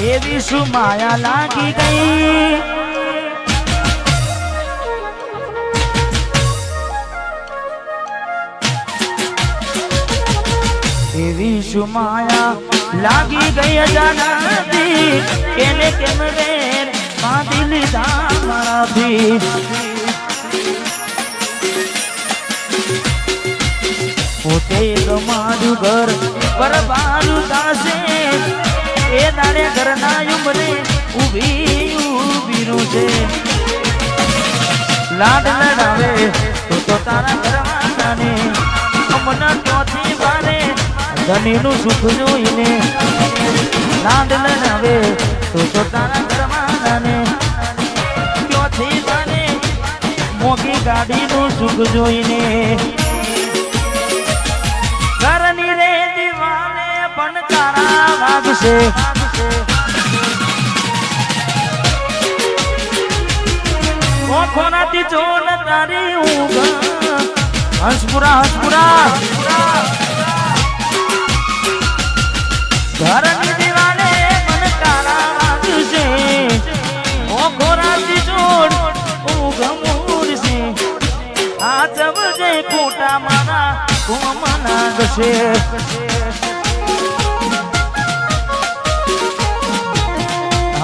એવી શું માયા લાગી ગઈ? એવી શું માયા લાગી ગઈ અજાનાથી? એને કેમ વેર બાંધી લીધા મારાથી? પોતે તમારું ઘર પરબારું દાસે એ દાડે ઘરના ઊભી ઊભી ઊભીનું છે. લાડ લડાવે તો તો તારા ઘરવાળાને અમના ચોથી બારે ધનીનું સુખ જોઈને લાડ લડાવે તો તો તારા ઘરવાળાને ચોથી બારે મોગી ગાડીનું સુખ જોઈને તારા વાગશે જો ને તારી ઊંઘ. હંસપુરા હંસપુરા ઘરની દીવાને પણ તારા ઓ ખોરાથી જોડ ઊંઘ મૂરશે. આ જવજે ખોટા મારા કોમના ગશે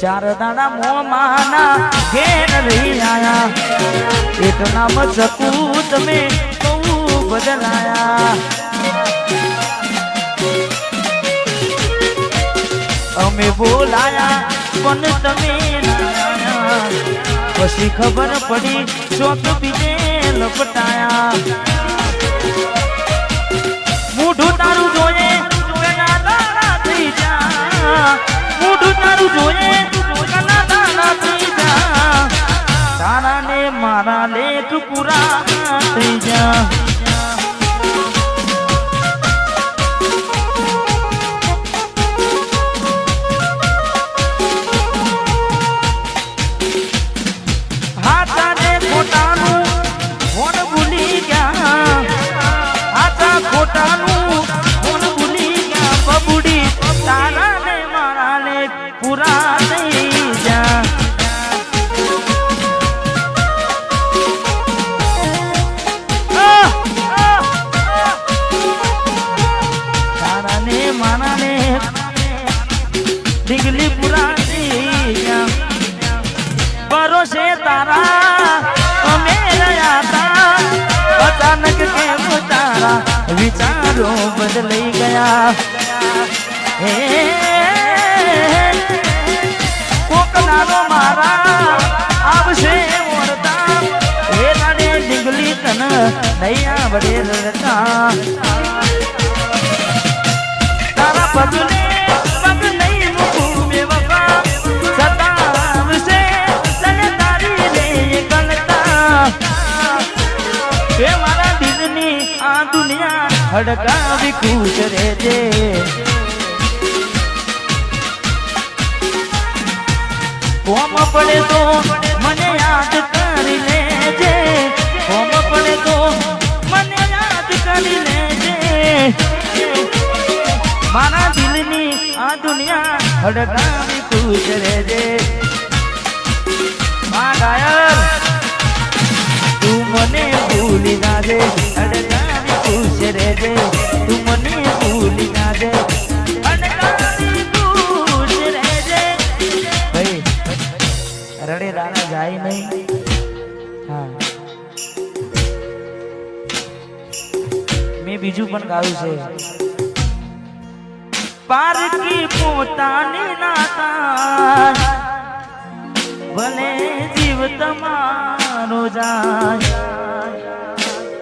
ચાર દાડા મોમાના ઘેર રહી આયા. એટલા મચકું તમે બહુ બદલાયા. અમે બોલાયા, પણ તમે પછી ખબર પડી, ચોક બીજે લપટાયા. મોઢું તારું જોયે કના દાણા થઈ જા. મોઢું તારું જોયે વિચારો બદલાઈ ગયા. હે, કોકનારો મારા આવશે ઓરતા હે રાડે ડીંગલી તન નહીં વડે રડતા હડકાવી ખુશ રહેજે કોમ પડે તો મને યાદ કરી લેજે. કોમ પડે તો મને યાદ કરી લેજે. મારા દિલની આ દુનિયા હડકાવી ખુશ રહેજે મા ગાયર તું મને ભૂલી ના દે. ખુશ રહેજે, તું મને ભૂલી ના દે. રડે રાણા જાય નહીં. હા. મેં બીજું પણ ગાયું છે. પારકી પોતાની નાતા. ભલે જીવ તમારો જાય.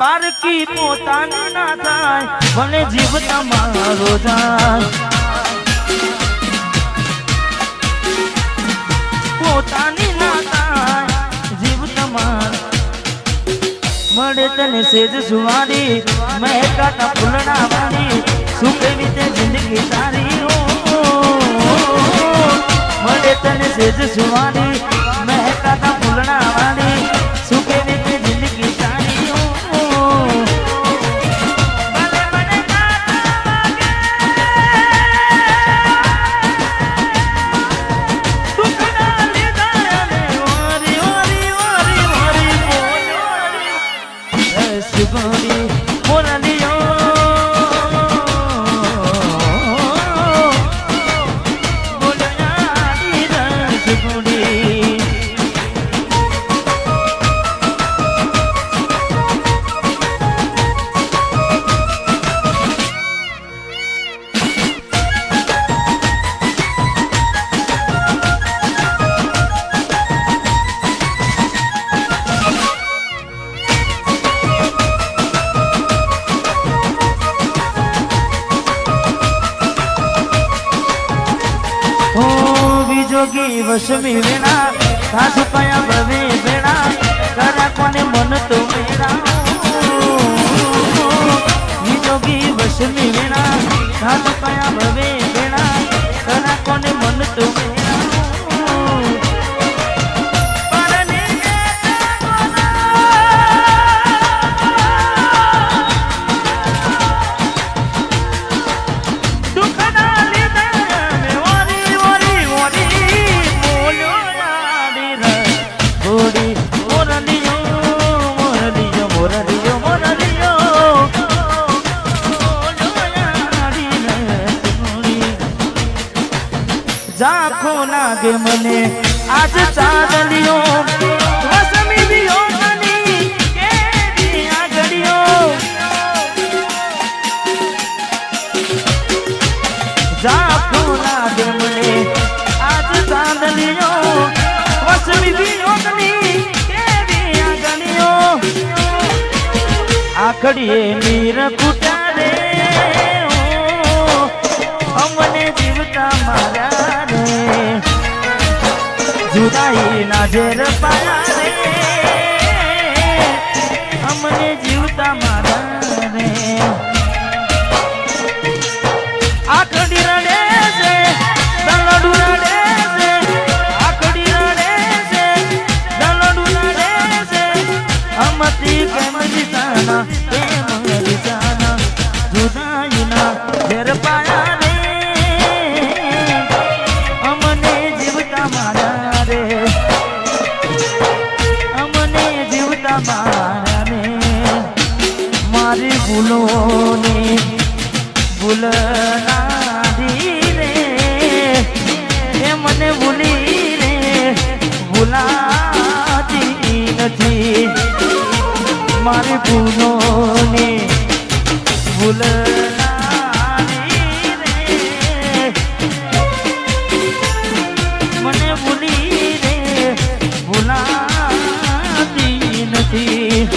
પારકી પોતાની ના થાય જીવ તમારો જાય. પોતાની ના જીવ તમાર મળે તને સેજ સુવારી મહેકાતા ફૂલડા વાળી શું કેવી તે જિંદગી તારી મળે તને સેજ સુવારી વિજોગી વસમી વેણા સાસુ કયા ભવે વેણા કરા કોને મન તો મેરા વિજોગી વસમી વેણા સાસુ કયા ભવે વેણા કરા કોને મન તો મેરા ઝાંખો લાગે મને. આજ ચાંદલિયો વસમી દિયો મની. વસમી દિયો આખડીએ નીર ઓ, જુદાઈ નથી. મારી ભૂલોની ભૂલ મને ભૂલી રે, ભૂલાતી નથી.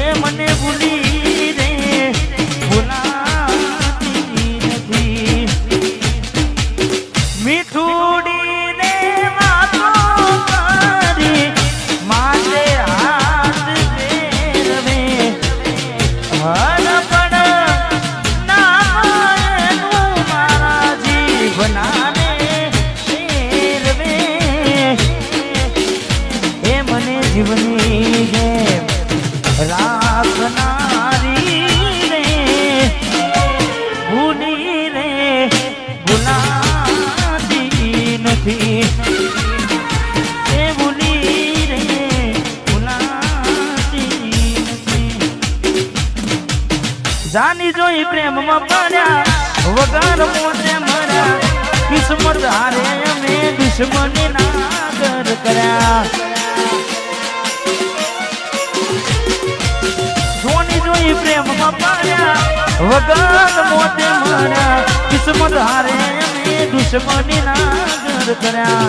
એ મને ભૂલી રે, ભૂલાતી મીઠુડીને જોઈ પ્રેમમાં પડ્યા વગર મોતે મર્યા કિસ્મત હારે અમે દુશ્મની નાગર કર્યા. જોની જોઈ પ્રેમમાં પડ્યા વગર મોતે મર્યા કિસ્મત હારે અમે દુશ્મની નાગર કર્યા.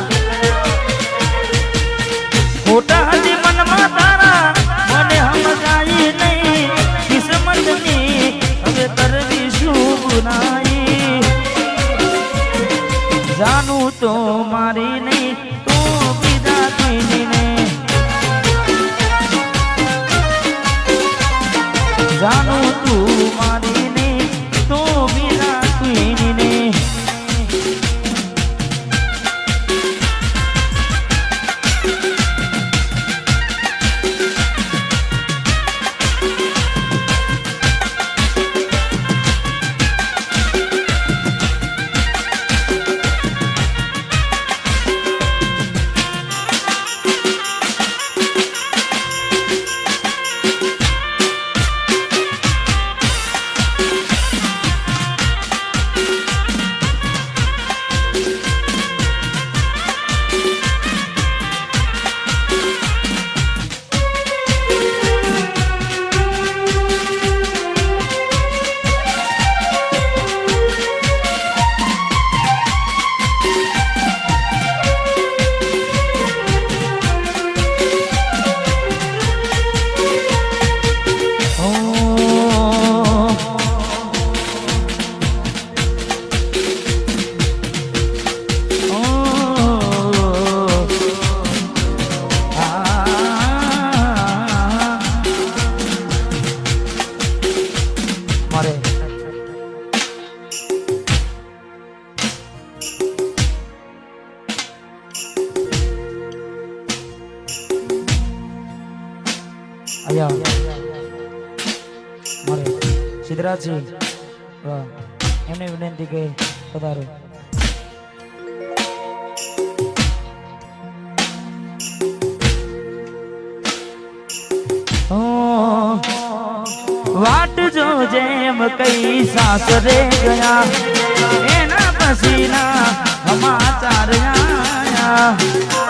ખોટા હતી મનમાં તારા કરવી શું ગુનાઈ જાનું તો મારી સિદ્ધરાજજી એમને વિનંતી કે પધારો વાટ જો જેમ કઈ સાસરે ગયા, એના પછીના સમાચાર આયા.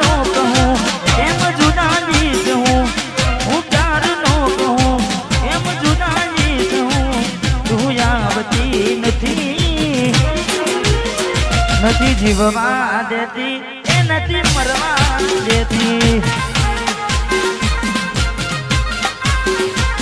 ગોમ કહું, એમ જુદાની છું હું. એમ જુદાની છું તું આવતી નથી. નથી જીવવા દેતી, એ નથી મરવા દેતી.